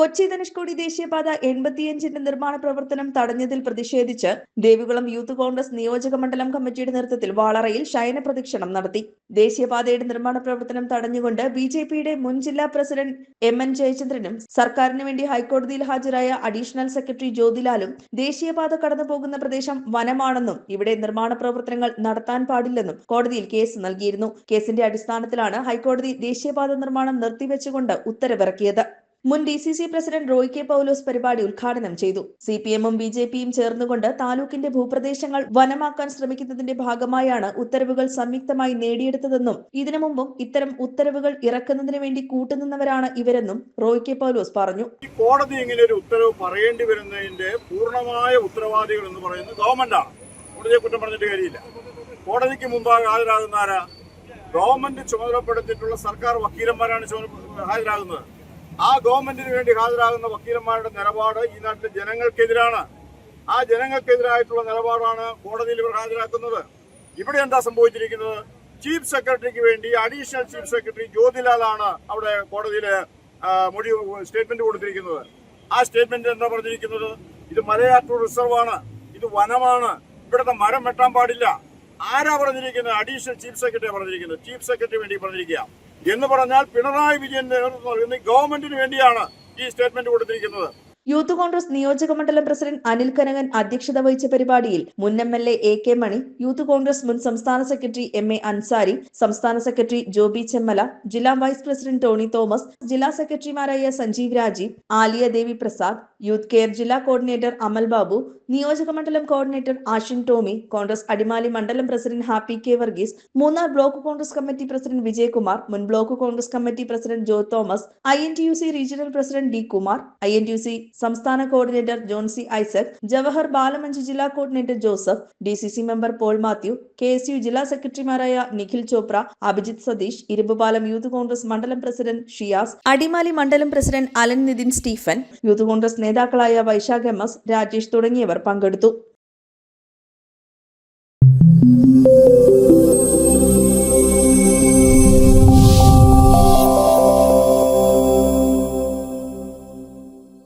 കൊച്ചി ധനുഷ്കോടി ദേശീയപാത എൺപത്തിയഞ്ചിന്റെ നിർമ്മാണ പ്രവർത്തനം തടഞ്ഞതിൽ പ്രതിഷേധിച്ച് ദേവികുളം യൂത്ത് കോൺഗ്രസ് നിയോജക മണ്ഡലം കമ്മിറ്റിയുടെ നേതൃത്വത്തിൽ വാളറയിൽ ശയന പ്രദക്ഷിണം നടത്തി. ദേശീയപാതയുടെ നിർമ്മാണ പ്രവർത്തനം തടഞ്ഞുകൊണ്ട് ബി ജെ പിയുടെ മുൻ ജില്ലാ പ്രസിഡന്റ് എം എൻ ജയചന്ദ്രനും സർക്കാരിന് വേണ്ടി ഹൈക്കോടതിയിൽ ഹാജരായ അഡീഷണൽ സെക്രട്ടറി ജ്യോതിലാലും ദേശീയപാത കടന്നുപോകുന്ന പ്രദേശം വനമാണെന്നും ഇവിടെ നിർമ്മാണ പ്രവർത്തനങ്ങൾ നടത്താൻ പാടില്ലെന്നും കോടതിയിൽ കേസ് നൽകിയിരുന്നു. കേസിന്റെ അടിസ്ഥാനത്തിലാണ് ഹൈക്കോടതി ദേശീയപാത നിർമ്മാണം നിർത്തിവെച്ചുകൊണ്ട് ഉത്തരവിറക്കിയത്. മുൻ D C C president Roy K Paulose പരിപാടി ഉദ്ഘാടനം ചെയ്തു. സി പി എമ്മും ബി ജെ പിയും ചേർന്നുകൊണ്ട് താലൂക്കിന്റെ ഭൂപ്രദേശങ്ങൾ വനമാക്കാൻ ശ്രമിക്കുന്നതിന്റെ ഭാഗമായാണ് ഉത്തരവുകൾ സംയുക്തമായി നേടിയെടുത്തതെന്നും ഇതിനു മുമ്പും ഇത്തരം ഉത്തരവുകൾ ഇറക്കുന്നതിന് വേണ്ടി കൂട്ടുനിന്നവരാണ് ഇവരെന്നും റോയ് കെ പൗലോസ് പറഞ്ഞു. കോടതി ഇങ്ങനെ ഒരു ഉത്തരവ് പറയേണ്ടി വരുന്നതിന്റെ പൂർണമായ ഉത്തരവാദികൾ എന്ന് പറയുന്നത് ഗവൺമെന്റാണ് കോടതിയെ കുറ്റം പറഞ്ഞിട്ട് കാര്യമില്ല. കോടതിക്ക് മുമ്പാകെ ഹാജരാകുന്ന ഗവൺമെന്റ് ചുമതലപ്പെടുത്തിയിട്ടുള്ള സർക്കാർ വക്കീലന്മാരാണ് ഹാജരാകുന്നത്. ആ ഗവൺമെന്റിന് വേണ്ടി ഹാജരാകുന്ന വക്കീലന്മാരുടെ നിലപാട് ഈ നാട്ടിലെ ജനങ്ങൾക്കെതിരാണ്. ആ ജനങ്ങൾക്കെതിരായിട്ടുള്ള നിലപാടാണ് കോടതിയിൽ ഇവർ ഹാജരാക്കുന്നത്. ഇവിടെ എന്താ സംഭവിച്ചിരിക്കുന്നത്? ചീഫ് സെക്രട്ടറിക്ക് വേണ്ടി അഡീഷണൽ ചീഫ് സെക്രട്ടറി ജ്യോതിലാലാണ് അവിടെ കോടതിയിൽ മൊഴി സ്റ്റേറ്റ്മെന്റ് കൊടുത്തിരിക്കുന്നത്. ആ സ്റ്റേറ്റ്മെന്റ് എന്താ പറഞ്ഞിരിക്കുന്നത്? ഇത് മലയാറ്റൂർ റിസർവാണ്. ഇത് വനമാണ്. ഇവിടുത്തെ മരം വെട്ടാൻ പാടില്ല. ആരാ പറഞ്ഞിരിക്കുന്നത്? അഡീഷണൽ ചീഫ് സെക്രട്ടറി പറഞ്ഞിരിക്കുന്നത്. ചീഫ് സെക്രട്ടറി വേണ്ടി പറഞ്ഞിരിക്കുക. എന്ന് പറഞ്ഞാൽ പിണറായി വിജയൻ നേതൃത്വം നൽകുന്ന ഗവൺമെന്റിന് വേണ്ടിയാണ് ഈ സ്റ്റേറ്റ്മെന്റ് കൊടുത്തിരിക്കുന്നത്. യൂത്ത് കോൺഗ്രസ് നിയോജക മണ്ഡലം പ്രസിഡന്റ് അനിൽ കനകൻ അധ്യക്ഷത വഹിച്ച പരിപാടിയിൽ മുൻ M L A A K Mani youth Congress മുൻ സംസ്ഥാന സെക്രട്ടറി എം എ അൻസാരി സംസ്ഥാന സെക്രട്ടറി ജോബി ചെമ്മല ജില്ലാ വൈസ് പ്രസിഡന്റ് ടോണി തോമസ് ജില്ലാ സെക്രട്ടറിമാരായ സഞ്ജീവ് രാജീവ് ആലിയ ദേവി പ്രസാദ് യൂത്ത് കെയർ ജില്ലാ കോർഡിനേറ്റർ അമൽ ബാബു നിയോജക മണ്ഡലം കോർഡിനേറ്റർ ആഷിൻ ടോമി കോൺഗ്രസ് അടിമാലി മണ്ഡലം president Happy K Varghese Munnar block Congress committee president Vijayakumar മുൻ block Congress committee president Jo Thomas I regional president D Kumar I സംസ്ഥാന കോർഡിനേറ്റർ ജോൺസി ഐസക് ജവഹർ ബാലമഞ്ച് ജില്ലാ coordinator Joseph D C C member Paul Mathew K S U ജില്ലാ സെക്രട്ടറിമാരായ നിഖിൽ ചോപ്ര അഭിജിത് സതീഷ് ഇരുമ്പുപാലം youth Congress മണ്ഡലം president Shiyas Adimali മണ്ഡലം president Alan Nithin Stephen youth Congress നേതാക്കളായ Vaishakh M S Rajesh തുടങ്ങിയവർ പങ്കെടുത്തു.